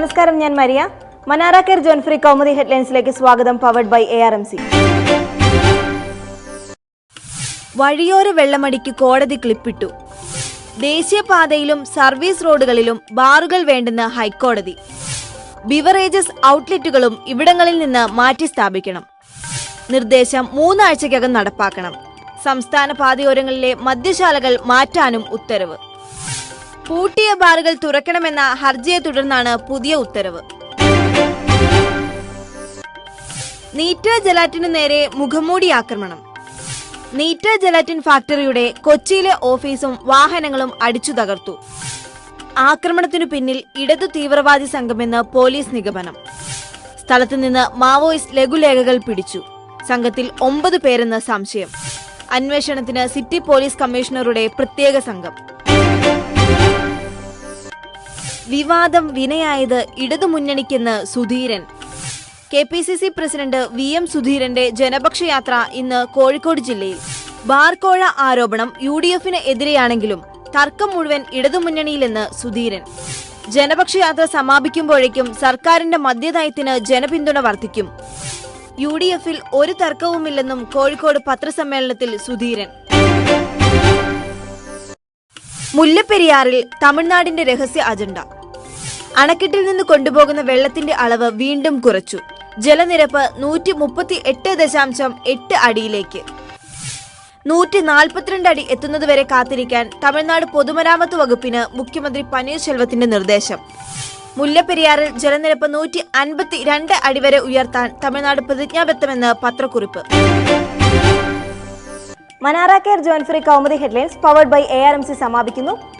നമസ്കാരം ഞാൻ മരിയ. മനാറ കെയർ ജോൺഫ്രി കൗമുദി ഹെഡ്ലൈൻസിലേക്ക് സ്വാഗതം powered by A R M C വഴിയോര വെള്ളമടിക്ക് കോടതി ക്ലിപ്പിട്ടു. ദേശീയപാതയിലും സർവീസ് റോഡുകളിലും ബാറുകൾ വേണ്ടെന്ന് ഹൈക്കോടതി. ബിവറേജസ് ഔട്ട്ലെറ്റുകളും ഇവിടങ്ങളിൽ നിന്ന് മാറ്റി സ്ഥാപിക്കണം. നിർദ്ദേശം മൂന്നാഴ്ചയ്ക്കകം നടപ്പാക്കണം. സംസ്ഥാന പാതയോരങ്ങളിലെ മദ്യശാലകൾ മാറ്റാനും ഉത്തരവ്. പൂട്ടിയ ബാറുകൾ തുറക്കണമെന്ന ഹർജിയെ തുടർന്നാണ് പുതിയ ഉത്തരവ്. നീറ്റ ജലാറ്റിനു നേരെ മുഖംമൂടി ആക്രമണം. നീറ്റ ജലാറ്റിൻ ഫാക്ടറിയുടെ കൊച്ചിയിലെ ഓഫീസും വാഹനങ്ങളും അടിച്ചു തകർത്തു. ആക്രമണത്തിനു പിന്നിൽ ഇടതു തീവ്രവാദി സംഘമെന്ന് പോലീസ് നിഗമനം. സ്ഥലത്തു നിന്ന് മാവോയിസ്റ്റ് ലഘുലേഖകൾ പിടിച്ചു. സംഘത്തിൽ ഒമ്പത് പേരെന്ന് സംശയം. അന്വേഷണത്തിന് സിറ്റി പോലീസ് കമ്മീഷണറുടെ പ്രത്യേക സംഘം. വിവാദം വിനയായത് ഇടതുമുന്നണിക്കെന്ന് Sudheeran. K P C C president V M സുധീരന്റെ ജനപക്ഷയാത്ര ഇന്ന് കോഴിക്കോട് ജില്ലയിൽ. ബാർകോഴ ആരോപണം യു ഡി എഫിന് എതിരെയാണെങ്കിലും തർക്കം മുഴുവൻ ഇടതുമുന്നണിയിലെന്ന് സുധീരൻ. ജനപക്ഷയാത്ര സമാപിക്കുമ്പോഴേക്കും സർക്കാരിന്റെ മദ്യനയത്തിന് ജനപിന്തുണ വർദ്ധിക്കും. യു ഡി എഫിൽ ഒരു തർക്കവുമില്ലെന്നും കോഴിക്കോട് പത്രസമ്മേളനത്തിൽ സുധീരൻ. മുല്ലപ്പെരിയാറിൽ തമിഴ്നാടിന്റെ രഹസ്യ അജണ്ട. അണക്കെട്ടിൽ നിന്ന് കൊണ്ടുപോകുന്ന വെള്ളത്തിന്റെ അളവ് വീണ്ടും കുറച്ചു. ജലനിരപ്പ് നൂറ്റി മുപ്പത്തി എട്ട് ദശാംശം എട്ട് അടിയിലേക്ക്. നൂറ്റി നാൽപ്പത്തിരണ്ട് അടി എത്തുന്നതുവരെ കാത്തിരിക്കാൻ തമിഴ്നാട് പൊതുമരാമത്ത് വകുപ്പിന് മുഖ്യമന്ത്രി പനീർശെൽവത്തിന്റെ നിർദ്ദേശം. മുല്ലപ്പെരിയാറിൽ ജലനിരപ്പ് നൂറ്റി അൻപത്തി രണ്ട് അടി വരെ ഉയർത്താൻ തമിഴ്നാട് പ്രതിജ്ഞാബദ്ധമെന്ന് പത്രക്കുറിപ്പ്. മനാറ care Jonfri Kaumudi headlines powered by A R M C സമാപിക്കുന്നു.